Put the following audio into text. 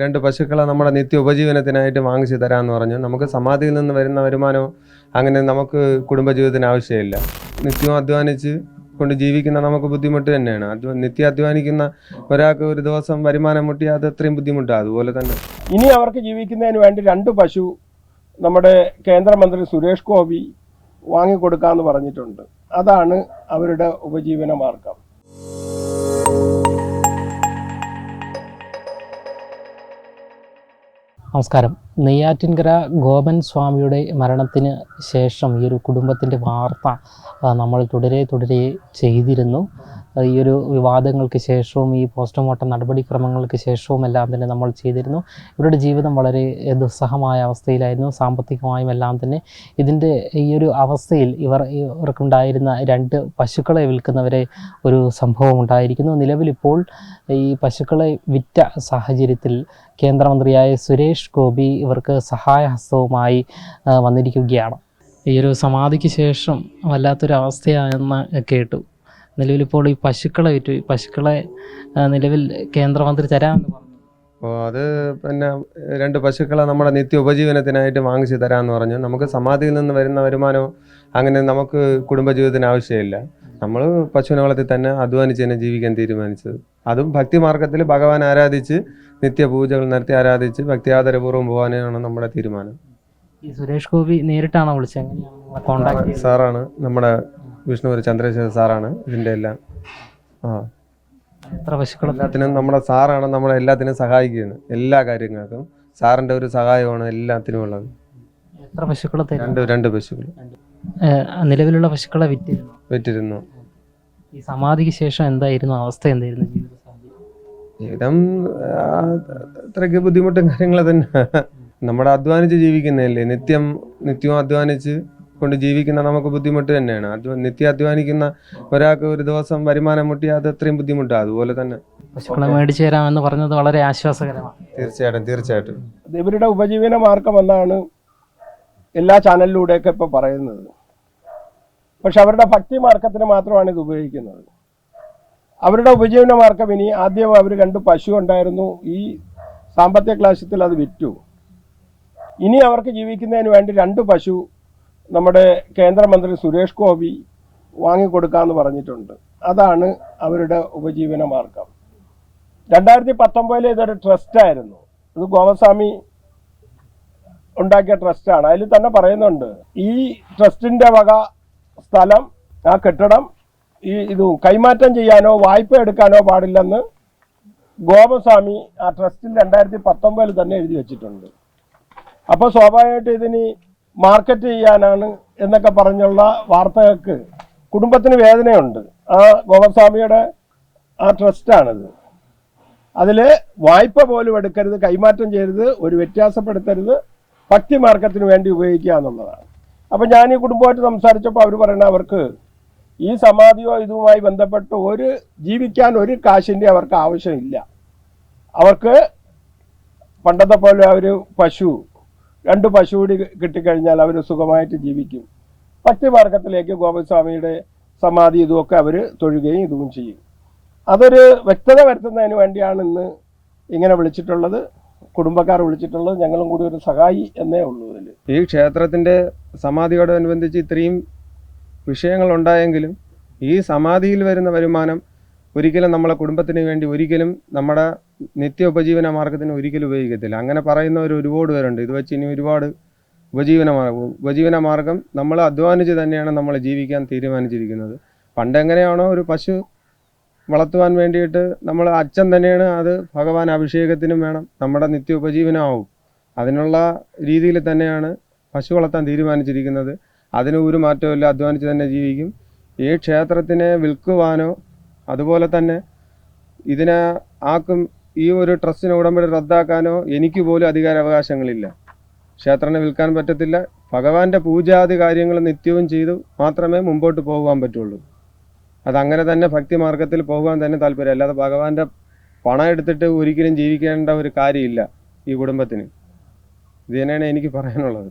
രണ്ട് പശുക്കളെ നമ്മുടെ നിത്യ ഉപജീവനത്തിനായിട്ട് വാങ്ങിച്ചു തരാമെന്ന് പറഞ്ഞു. നമുക്ക് സമാധിയിൽ നിന്ന് വരുന്ന വരുമാനവും അങ്ങനെ നമുക്ക് കുടുംബജീവിതത്തിന് ആവശ്യമില്ല. നിത്യവും അധ്വാനിച്ച് കൊണ്ട് ജീവിക്കുന്ന നമുക്ക് ബുദ്ധിമുട്ട് തന്നെയാണ്. അത് നിത്യം അധ്വാനിക്കുന്ന ഒരാൾക്ക് ഒരു ദിവസം വരുമാനം മുട്ടിയാൽ അത് അത്രയും ബുദ്ധിമുട്ടാണ് അതുപോലെ തന്നെ ഇനി അവർക്ക് ജീവിക്കുന്നതിന് വേണ്ടി രണ്ട് പശു നമ്മുടെ കേന്ദ്രമന്ത്രി സുരേഷ് ഗോപി വാങ്ങിക്കൊടുക്കാമെന്ന് പറഞ്ഞിട്ടുണ്ട്. അതാണ് അവരുടെ ഉപജീവന മാർഗം. നമസ്കാരം. നെയ്യാറ്റിൻകര ഗോപൻ സ്വാമിയുടെ മരണത്തിന് ശേഷം ഈ ഒരു കുടുംബത്തിന്റെ വാർത്ത നമ്മൾ തുടരെ തുടരെ ചെയ്തിരുന്നു. ഈ ഒരു വിവാദങ്ങൾക്ക് ശേഷവും ഈ പോസ്റ്റ്മോർട്ടം നടപടിക്രമങ്ങൾക്ക് ശേഷവും എല്ലാം തന്നെ നമ്മൾ ചെയ്തിരുന്നു. ഇവരുടെ ജീവിതം വളരെ ദുസ്സഹമായ അവസ്ഥയിലായിരുന്നു. സാമ്പത്തികമായും എല്ലാം തന്നെ ഇതിന്റെ ഈ ഒരു അവസ്ഥയിൽ ഇവർ ഇവർക്കുണ്ടായിരുന്ന രണ്ട് പശുക്കളെ വിൽക്കുന്നവരെ ഒരു സംഭവം ഉണ്ടായിരിക്കുന്നു. നിലവിലിപ്പോൾ ഈ പശുക്കളെ വിറ്റ സാഹചര്യത്തിൽ കേന്ദ്രമന്ത്രിയായ സുരേഷ് ഗോപി ഇവർക്ക് സഹായഹസ്തവുമായി വന്നിരിക്കുകയാണ്. ഈ ഒരു സമാധിക്ക് ശേഷം വല്ലാത്തൊരവസ്ഥയാണെന്ന് കേട്ടു. നിലവിലിപ്പോൾ ഈ പശുക്കളെ വിറ്റു. ഈ പശുക്കളെ നിലവിൽ കേന്ദ്രമന്ത്രി തരാമെന്ന് പറഞ്ഞു. അപ്പോൾ അത് പിന്നെ രണ്ട് പശുക്കളെ നമ്മുടെ നിത്യ ഉപജീവനത്തിനായിട്ട് വാങ്ങിച്ച് തരാമെന്ന് പറഞ്ഞു. നമുക്ക് സമാധിയിൽ നിന്ന് വരുന്ന വരുമാനവും അങ്ങനെ നമുക്ക് കുടുംബജീവിതത്തിന് ആവശ്യമില്ല. നമ്മൾ പശുവിനെ വളർത്തി തന്നെ അധ്വാനിച്ച് തന്നെ ജീവിക്കാൻ തീരുമാനിച്ചത്. അതും ഭക്തി മാർഗത്തിൽ ഭഗവാൻ ആരാധിച്ച് നിത്യപൂജകൾ നടത്തി ആരാധിച്ച് ഭക്തി ആദരപൂർവം പോകാനാണ് നമ്മുടെ തീരുമാനം. ഈ സുരേഷ് ഗോപി നേരിട്ടാണോ വിളിച്ചത്? സാറാണ് നമ്മുടെ വിഷ്ണുപുരി ചന്ദ്രശേഖർ സാറാണ് ഇതിന്റെ എല്ലാം. ആ. എത്ര പശുക്കൾ എല്ലാത്തിനും നമ്മുടെ സാറാണ് നമ്മളെ എല്ലാത്തിനും സഹായിക്കുന്നത്. എല്ലാ കാര്യങ്ങൾക്കും സാറിന്റെ ഒരു സഹായമാണ് എല്ലാത്തിനും ഉള്ളത് എത്ര പശുക്കളെ രണ്ട് രണ്ട് പശുക്കൾ നിലവിലുള്ള പശുക്കളെ വിറ്റിരുന്നു. വിറ്റിരുന്നു. ഈ സമാധിക്ക് ശേഷം എന്തായിരുന്നു? അവസ്ഥ എന്തായിരുന്നു ജീവിത അത്രയ്ക്ക് ബുദ്ധിമുട്ടും കാര്യങ്ങൾ തന്നെ. നമ്മുടെ അധ്വാനിച്ച് ജീവിക്കുന്നതല്ലേ? നിത്യം നിത്യവും അധ്വാനിച്ച് കൊണ്ട് ജീവിക്കുന്ന നമുക്ക് ബുദ്ധിമുട്ട് തന്നെയാണ്. അത് നിത്യം അധ്വാനിക്കുന്ന ഒരാൾക്ക് ഒരു ദിവസം വരുമാനം മുട്ടിയാൽ അത് അത്രയും ബുദ്ധിമുട്ടാണ് അതുപോലെ തന്നെ. പശുക്കളെ മേടിച്ചു തരാമെന്ന് പറഞ്ഞത് വളരെ ആശ്വാസകരമാണ്. തീർച്ചയായിട്ടും തീർച്ചയായിട്ടും. ഇവരുടെ ഉപജീവന മാർഗം എന്നാണ് എല്ലാ ചാനലിലൂടെയൊക്കെ ഇപ്പൊ പറയുന്നത്. പക്ഷെ അവരുടെ ഭക്തി മാർഗത്തിന് മാത്രമാണ് ഇത് ഉപയോഗിക്കുന്നത്. അവരുടെ ഉപജീവന മാർഗം ഇനി ആദ്യം അവർ കണ്ട് പശു ഉണ്ടായിരുന്നു. ഈ സാമ്പത്തിക ക്ലാശത്തിൽ അത് വിറ്റു. ഇനി അവർക്ക് ജീവിക്കുന്നതിന് വേണ്ടി രണ്ട് പശു നമ്മുടെ കേന്ദ്രമന്ത്രി സുരേഷ് ഗോപി വാങ്ങിക്കൊടുക്കാമെന്ന് പറഞ്ഞിട്ടുണ്ട്. അതാണ് അവരുടെ ഉപജീവന മാർഗം. രണ്ടായിരത്തി പത്തൊമ്പതിലെ ഇതൊരു ട്രസ്റ്റായിരുന്നു ഇത് ഗോപസ്വാമി ഉണ്ടാക്കിയ ട്രസ്റ്റാണ് അതിൽ തന്നെ പറയുന്നുണ്ട് ഈ ട്രസ്റ്റിന്റെ വക സ്ഥലം ആ കെട്ടിടം ഈ ഇത് കൈമാറ്റം ചെയ്യാനോ വായ്പ എടുക്കാനോ പാടില്ലെന്ന് ഗോപസ്വാമി ആ ട്രസ്റ്റിൽ രണ്ടായിരത്തി പത്തൊമ്പതിൽ തന്നെ എഴുതി വെച്ചിട്ടുണ്ട്. അപ്പോൾ സ്വാഭാവികമായിട്ട് ഇതിന് മാർക്കറ്റ് ചെയ്യാനാണ് എന്നൊക്കെ പറഞ്ഞുള്ള വാർത്തകൾക്ക് കുടുംബത്തിന് വേദനയുണ്ട്. ആ ഗോപസ്വാമിയുടെ ആ ട്രസ്റ്റാണിത്. അതിൽ വായ്പ പോലും എടുക്കരുത് കൈമാറ്റം ചെയ്യരുത് ഒരു വ്യത്യാസപ്പെടുത്തരുത് ഭക്തി മാർഗത്തിന് വേണ്ടി ഉപയോഗിക്കുക എന്നുള്ളതാണ്. അപ്പം ഞാൻ ഈ കുടുംബമായിട്ട് സംസാരിച്ചപ്പോൾ അവർ പറയണ അവർക്ക് ഈ സമാധിയോ ഇതുമായി ബന്ധപ്പെട്ട് ഒരു ജീവിക്കാൻ ഒരു കാശിന്റെ അവർക്ക് ആവശ്യമില്ല. അവർക്ക് പണ്ടത്തെ പോലെ അവർ പശു രണ്ട് പശു കൂടി കിട്ടിക്കഴിഞ്ഞാൽ അവർ സുഖമായിട്ട് ജീവിക്കും. ഭക്തിമാർഗത്തിലേക്ക് ഗോപസ്വാമിയുടെ സമാധി ഇതുമൊക്കെ അവർ തൊഴുകയും ഇതും ചെയ്യും. അതൊരു വ്യക്തത വരുത്തുന്നതിന് വേണ്ടിയാണ് ഇന്ന് ഇങ്ങനെ വിളിച്ചിട്ടുള്ളത്. കുടുംബക്കാർ വിളിച്ചിട്ടുള്ളത് ഞങ്ങളും കൂടി ഒരു സഹായി എന്നേ ഉള്ളൂ ഇതിൽ ഈ ക്ഷേത്രത്തിന്റെ സമാധിയോടനുബന്ധിച്ച് ഇത്രയും വിഷയങ്ങൾ ഉണ്ടായെങ്കിലും ഈ സമാധിയിൽ വരുന്ന വരുമാനം ഒരിക്കലും നമ്മളെ കുടുംബത്തിന് വേണ്ടി ഒരിക്കലും നമ്മുടെ നിത്യ ഉപജീവന മാർഗത്തിന് ഒരിക്കലും ഉപയോഗിക്കത്തില്ല. അങ്ങനെ പറയുന്നവർ ഒരുപാട് പേരുണ്ട്. ഇത് വെച്ച് ഇനി ഒരുപാട് ഉപജീവന മാർഗം ഉപജീവന മാർഗം നമ്മൾ അധ്വാനിച്ച് തന്നെയാണ് നമ്മൾ ജീവിക്കാൻ തീരുമാനിച്ചിരിക്കുന്നത്. പണ്ട് എങ്ങനെയാണോ ഒരു പശു വളർത്തുവാൻ വേണ്ടിയിട്ട് നമ്മൾ അച്ഛൻ തന്നെയാണ് അത് ഭഗവാൻ അഭിഷേകത്തിനും വേണം. നമ്മുടെ നിത്യ ഉപജീവനമാവും അതിനുള്ള രീതിയിൽ തന്നെയാണ് പശു വളർത്താൻ തീരുമാനിച്ചിരിക്കുന്നത്. അതിന് ഒരു മാറ്റമില്ല അധ്വാനിച്ച് തന്നെ ജീവിക്കും. ഈ ക്ഷേത്രത്തിനെ വിൽക്കുവാനോ അതുപോലെ തന്നെ ഇതിനെ ആക്കും ഈ ഒരു ട്രസ്റ്റിന് ഉടമ്പടി റദ്ദാക്കാനോ എനിക്ക് പോലും അധികാരാവകാശങ്ങളില്ല. ക്ഷേത്രനെ വിൽക്കാൻ പറ്റത്തില്ല. ഭഗവാന്റെ പൂജാതി കാര്യങ്ങൾ നിത്യവും ചെയ്തു മാത്രമേ മുമ്പോട്ട് പോകുവാൻ പറ്റുള്ളൂ. അതങ്ങനെ തന്നെ ഭക്തിമാർഗത്തിൽ പോകാൻ തന്നെ താല്പര്യം. അല്ലാതെ ഭഗവാന്റെ പണം എടുത്തിട്ട് ഒരിക്കലും ജീവിക്കേണ്ട ഒരു കാര്യമില്ല ഈ കുടുംബത്തിന്. ഇത് തന്നെയാണ് എനിക്ക് പറയാനുള്ളത്.